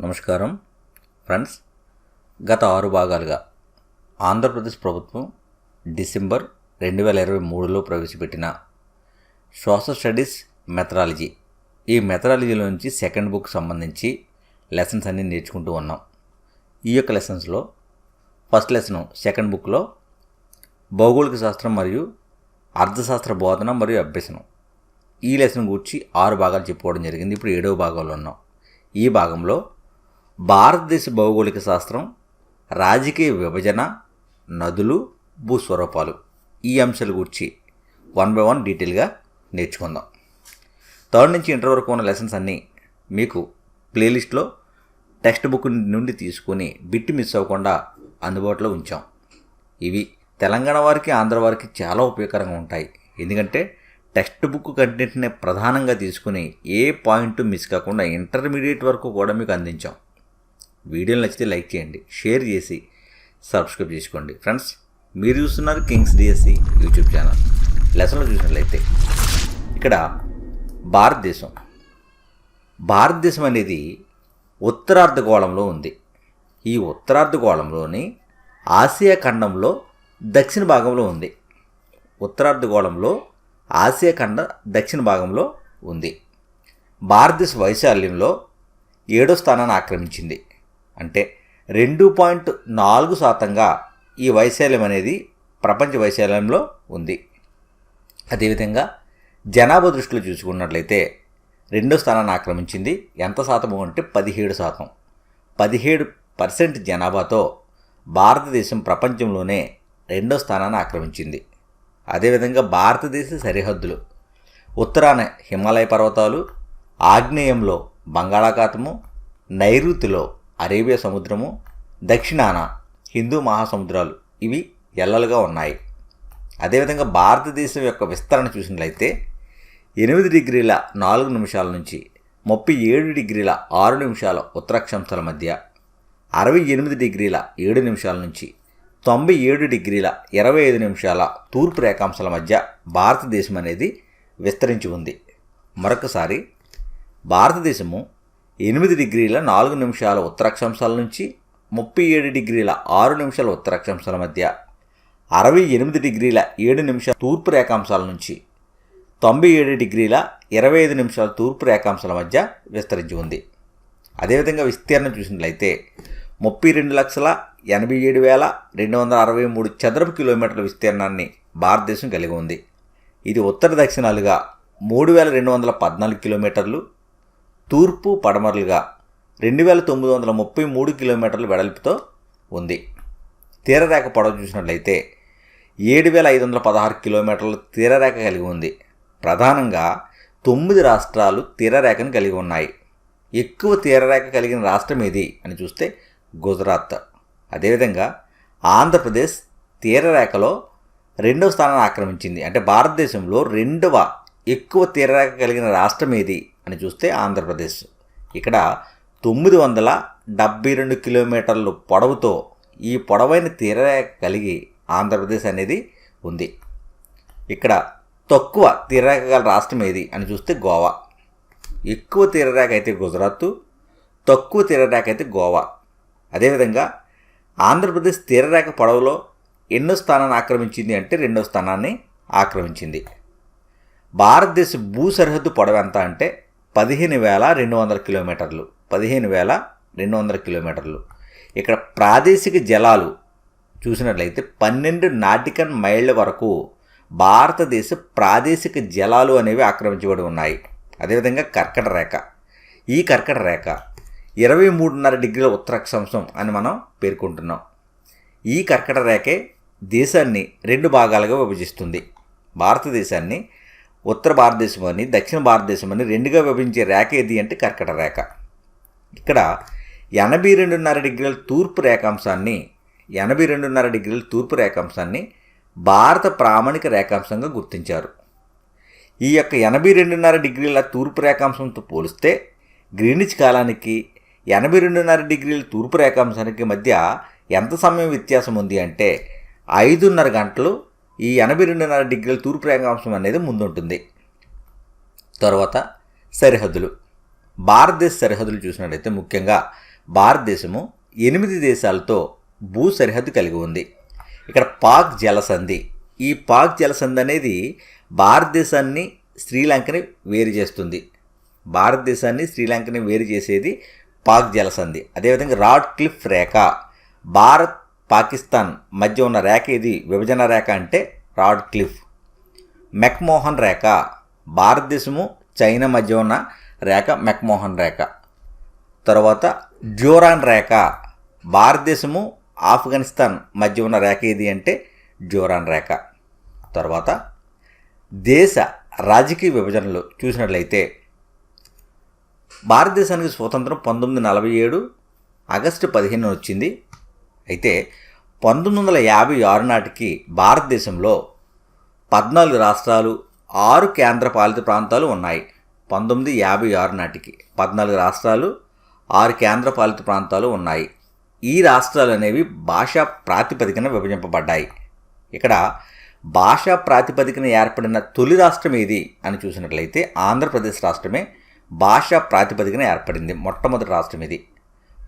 నమస్కారం. ఫ్రెండ్స్ గత ఆరు భాగాలుగా ఆంధ్రప్రదేశ్ ప్రభుత్వం డిసెంబర్ రెండు వేల ఇరవై మూడులో ప్రవేశపెట్టిన సోషల్ స్టడీస్ మెథడాలజీ. ఈ మెథడాలజీలోంచి సెకండ్ బుక్ సంబంధించి లెసన్స్ అన్ని నేర్చుకుంటూ ఉన్నాం. ఈ యొక్క లెసన్స్లో ఫస్ట్ లెసన్ సెకండ్ బుక్లో భౌగోళిక శాస్త్రం మరియు అర్థశాస్త్ర బోధన మరియు అభ్యసనం. ఈ లెసన్ గురించి ఆరు భాగాలు చెప్పుకోవడం జరిగింది. ఇప్పుడు ఏడవ భాగంలో ఉన్నాం. ఈ భాగంలో భారతదేశ భౌగోళిక శాస్త్రం రాజకీయ విభజన నదులు భూస్వరూపాలు. ఈ అంశాల గురించి వన్ బై వన్ డీటెయిల్గా నేర్చుకుందాం. థర్డ్ నుంచి ఇంటర్ వరకు ఉన్న లెసన్స్ అన్నీ మీకు ప్లేలిస్ట్లో టెక్స్ట్ బుక్ నుండి తీసుకొని బిట్టి మిస్ అవ్వకుండా అందుబాటులో ఉంచాం. ఇవి తెలంగాణ వారికి ఆంధ్ర వారికి చాలా ఉపయోగకరంగా ఉంటాయి. ఎందుకంటే టెక్స్ట్ బుక్ కంటెంట్ని ప్రధానంగా తీసుకుని ఏ పాయింట్ మిస్ కాకుండా ఇంటర్మీడియట్ వరకు కూడా మీకు అందించాం. వీడియోలు నచ్చితే లైక్ చేయండి షేర్ చేసి సబ్స్క్రైబ్ చేసుకోండి. ఫ్రెండ్స్ మీరు చూస్తున్నారు కింగ్స్ డిఎస్సి యూట్యూబ్ ఛానల్. లెసన్లో చూసినట్లయితే ఇక్కడ భారతదేశం. భారతదేశం అనేది ఉత్తరార్ధగోళంలో ఉంది. ఈ ఉత్తరార్ధగోళంలోని ఆసియా ఖండంలో దక్షిణ భాగంలో ఉంది. ఉత్తరార్ధగోళంలో ఆసియా ఖండ దక్షిణ భాగంలో ఉంది. భారతదేశ వైశాల్యంలో ఏడో స్థానాన్ని ఆక్రమించింది. అంటే రెండు పాయింట్ నాలుగు శాతంగా ఈ వైశాల్యం అనేది ప్రపంచ వైశాల్యంలో ఉంది. అదేవిధంగా జనాభా దృష్టిలో చూసుకున్నట్లయితే రెండో స్థానాన్ని ఆక్రమించింది ఎంత శాతము అంటే పదిహేడు శాతం. పదిహేడు పర్సెంట్ జనాభాతో భారతదేశం ప్రపంచంలోనే రెండో స్థానాన్ని ఆక్రమించింది. అదేవిధంగా భారతదేశ సరిహద్దులు ఉత్తరాన హిమాలయ పర్వతాలు ఆగ్నేయంలో బంగాళాఖాతము నైరుతిలో అరేబియా సముద్రము దక్షిణాన హిందూ మహాసముద్రాలు ఇవి ఎల్లలుగా ఉన్నాయి. అదేవిధంగా భారతదేశం యొక్క విస్తరణ చూసినట్లయితే ఎనిమిది డిగ్రీల నాలుగు నిమిషాల నుంచి ముప్పై ఏడు డిగ్రీల ఆరు నిమిషాల ఉత్తరాక్షాంశాల మధ్య అరవై ఎనిమిది డిగ్రీల ఏడు నిమిషాల నుంచి తొంభై ఏడు డిగ్రీల ఇరవై ఐదు నిమిషాల తూర్పు రేఖాంశాల మధ్య భారతదేశం అనేది విస్తరించి ఉంది. మరొకసారి భారతదేశము ఎనిమిది డిగ్రీల నాలుగు నిమిషాల ఉత్తరాక్షాంశాల నుంచి ముప్పై ఏడు డిగ్రీల ఆరు నిమిషాల ఉత్తరాక్షాంశాల మధ్య అరవై ఎనిమిది డిగ్రీల ఏడు నిమిషాల తూర్పు రేఖాంశాల నుంచి తొంభై ఏడు డిగ్రీల ఇరవై ఐదు నిమిషాల తూర్పు రేఖాంశాల మధ్య విస్తరించి ఉంది. అదేవిధంగా విస్తీర్ణం చూసినట్లయితే ముప్పై రెండు లక్షల ఎనభై ఏడు వేల రెండు వందల అరవై మూడు చదరపు కిలోమీటర్ల విస్తీర్ణాన్ని భారతదేశం కలిగి ఉంది. ఇది ఉత్తర దక్షిణాలుగా మూడు వేల రెండు వందల పద్నాలుగు కిలోమీటర్లు తూర్పు పడమరలుగా రెండు వేల తొమ్మిది వందల ముప్పై మూడు కిలోమీటర్ల వెడల్పుతో ఉంది. తీరరేఖ పొడవు చూసినట్లయితే ఏడు వేల ఐదు వందల పదహారు కిలోమీటర్ల తీరరేఖ కలిగి ఉంది. ప్రధానంగా తొమ్మిది రాష్ట్రాలు తీరరేఖను కలిగి ఉన్నాయి. ఎక్కువ తీరరేఖ కలిగిన రాష్ట్రం ఏది అని చూస్తే గుజరాత్. అదేవిధంగా ఆంధ్రప్రదేశ్ తీరరేఖలో రెండవ స్థానాన్ని ఆక్రమించింది. అంటే భారతదేశంలో రెండవ ఎక్కువ తీరరేఖ కలిగిన రాష్ట్రం ఏది? అని చూస్తే ఆంధ్రప్రదేశ్. ఇక్కడ తొమ్మిది వందల డెబ్బై రెండు కిలోమీటర్లు పొడవుతో ఈ పొడవైన తీరరేఖ కలిగి ఆంధ్రప్రదేశ్ అనేది ఉంది. ఇక్కడ తక్కువ తీరరేఖ గల రాష్ట్రం ఏది అని చూస్తే గోవా. ఎక్కువ తీరరేఖ అయితే గుజరాత్ తక్కువ తీరరేఖ అయితే గోవా. అదేవిధంగా ఆంధ్రప్రదేశ్ తీరరేఖ పొడవులో ఎన్నో స్థానాన్ని ఆక్రమించింది అంటే రెండో స్థానాన్ని ఆక్రమించింది. భారతదేశ భూ సరిహద్దు పొడవు ఎంత అంటే పదిహేను వేల రెండు వందల కిలోమీటర్లు. పదిహేను వేల రెండు వందల కిలోమీటర్లు. ఇక్కడ ప్రాదేశిక జలాలు చూసినట్లయితే పన్నెండు నాటికన్ మైళ్ళ వరకు భారతదేశ ప్రాదేశిక జలాలు అనేవి ఆక్రమించబడి ఉన్నాయి. అదేవిధంగా కర్కట రేఖ. ఈ కర్కట రేఖ ఇరవై మూడున్నర డిగ్రీల ఉత్తరాక్షాంశం అని మనం పేర్కొంటున్నాం. ఈ కర్కట రేఖే దేశాన్ని రెండు భాగాలుగా విభజిస్తుంది. భారతదేశాన్ని ఉత్తర భారతదేశం అని దక్షిణ భారతదేశం అని రెండుగా విభజించే రేఖ ఏది అంటే కర్కట రేఖ. ఇక్కడ ఎనభై రెండున్నర డిగ్రీల తూర్పు రేఖాంశాన్ని ఎనభై రెండున్నర డిగ్రీల తూర్పు రేఖాంశాన్ని భారత ప్రామాణిక రేఖాంశంగా గుర్తించారు. ఈ యొక్క ఎనభై రెండున్నర డిగ్రీల తూర్పు రేఖాంశంతో పోలిస్తే గ్రీనిచ్ కాలానికి ఎనభై రెండున్నర డిగ్రీల తూర్పు రేఖాంశానికి మధ్య ఎంత సమయం వ్యత్యాసం ఉంది అంటే ఐదున్నర గంటలు ఈ ఎనభై రెండున్నర డిగ్రీల తూర్పు రేఖాంశం అనేది ముందుంటుంది. తర్వాత సరిహద్దులు. భారతదేశ సరిహద్దులు చూసినట్లయితే ముఖ్యంగా భారతదేశము ఎనిమిది దేశాలతో భూ సరిహద్దు కలిగి ఉంది. ఇక్కడ పాక్ జలసంధి. ఈ పాక్ జలసంధి అనేది భారతదేశాన్ని శ్రీలంకని వేరు చేస్తుంది. భారతదేశాన్ని శ్రీలంకని వేరు చేసేది పాక్ జలసంధి. అదేవిధంగా రాడ్ క్లిఫ్ రేఖ. భారత్ పాకిస్తాన్ మధ్య ఉన్న రేఖ ఇది విభజన రేఖ అంటే రాడ్ క్లిఫ్. మెక్మోహన్ రేఖ. భారతదేశము చైనా మధ్య ఉన్న రేఖ మెక్మోహన్ రేఖ. తర్వాత డ్యూరాన్ రేఖ. భారతదేశము ఆఫ్ఘనిస్తాన్ మధ్య ఉన్న రేఖ ఏది అంటే డ్యూరాన్ రేఖ. తర్వాత దేశ రాజకీయ విభజనలు చూసినట్లయితే భారతదేశానికి స్వతంత్రం పంతొమ్మిది నలభై ఏడు ఆగస్టు పదిహేను వచ్చింది. అయితే పంతొమ్మిది వందల యాభై ఆరు నాటికి భారతదేశంలో పద్నాలుగు రాష్ట్రాలు ఆరు కేంద్రపాలిత ప్రాంతాలు ఉన్నాయి. పంతొమ్మిది యాభై ఆరు నాటికి పద్నాలుగు రాష్ట్రాలు ఆరు కేంద్రపాలిత ప్రాంతాలు ఉన్నాయి. ఈ రాష్ట్రాలు అనేవి భాషా ప్రాతిపదికన విభజింపబడ్డాయి. ఇక్కడ భాషా ప్రాతిపదికన ఏర్పడిన తొలి రాష్ట్రం ఏది అని చూసినట్లయితే ఆంధ్రప్రదేశ్ రాష్ట్రమే భాషా ప్రాతిపదికన ఏర్పడింది మొట్టమొదటి రాష్ట్రం ఇది.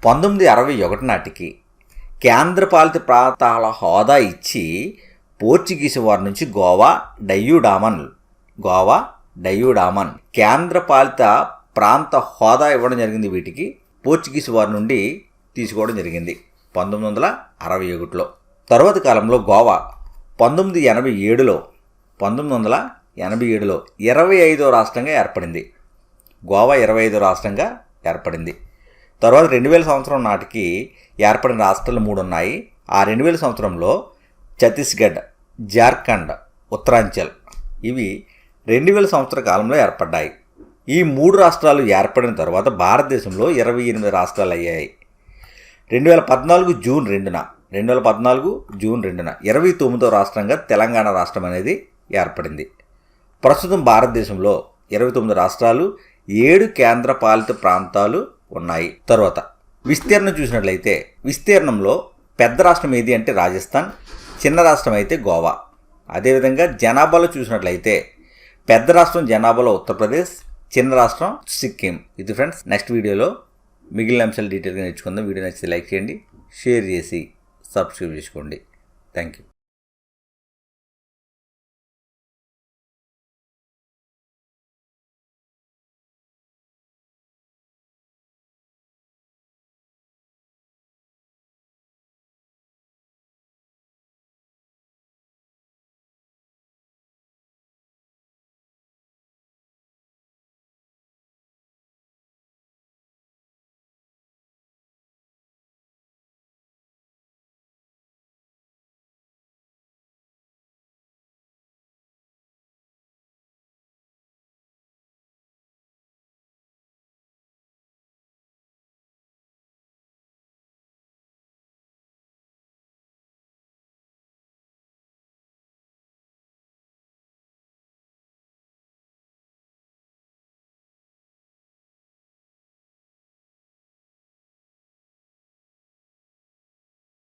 పంతొమ్మిది అరవై ఒకటి నాటికి కేంద్రపాలిత ప్రాంతాల హోదా ఇచ్చి పోర్చుగీసు వారి నుంచి గోవా డయ్యూడామన్ గోవా డయ్యూడామన్ కేంద్రపాలిత ప్రాంత హోదా ఇవ్వడం జరిగింది వీటికి పోర్చుగీసు వారి నుండి తీసుకోవడం జరిగింది పంతొమ్మిది వందల అరవై ఒకటిలో. తరువాతి కాలంలో గోవా పంతొమ్మిది ఎనభై ఏడులో పంతొమ్మిది వందల ఎనభై ఏడులో ఇరవై ఐదో రాష్ట్రంగా ఏర్పడింది. గోవా ఇరవై ఐదో రాష్ట్రంగా ఏర్పడింది. తర్వాత రెండు వేల సంవత్సరం నాటికి ఏర్పడిన రాష్ట్రాలు మూడు ఉన్నాయి. ఆ రెండు వేల సంవత్సరంలో ఛత్తీస్గఢ్ జార్ఖండ్ ఉత్తరాంచల్ ఇవి రెండు వేల సంవత్సర కాలంలో ఏర్పడ్డాయి. ఈ మూడు రాష్ట్రాలు ఏర్పడిన తర్వాత భారతదేశంలో ఇరవై ఎనిమిది రాష్ట్రాలు అయ్యాయి. రెండు వేల పద్నాలుగు జూన్ రెండున రెండు వేల పద్నాలుగు జూన్ రెండున ఇరవై తొమ్మిదో రాష్ట్రంగా తెలంగాణ రాష్ట్రం అనేది ఏర్పడింది. ప్రస్తుతం భారతదేశంలో ఇరవై తొమ్మిది రాష్ట్రాలు ఏడు కేంద్ర పాలిత ప్రాంతాలు ఉన్నాయి. తర్వాత విస్తీర్ణం చూసినట్లయితే విస్తీర్ణంలో పెద్ద రాష్ట్రం ఏది అంటే రాజస్థాన్ చిన్న రాష్ట్రం అయితే గోవా. అదేవిధంగా జనాభాలో చూసినట్లయితే పెద్ద రాష్ట్రం జనాభాలో ఉత్తరప్రదేశ్ చిన్న రాష్ట్రం సిక్కిం. ఇది ఫ్రెండ్స్ నెక్స్ట్ వీడియోలో మిగిలిన అంశాలు డీటెయిల్గా నేర్చుకుందాం. వీడియో నచ్చితే లైక్ చేయండి షేర్ చేసి సబ్స్క్రైబ్ చేసుకోండి. Thank you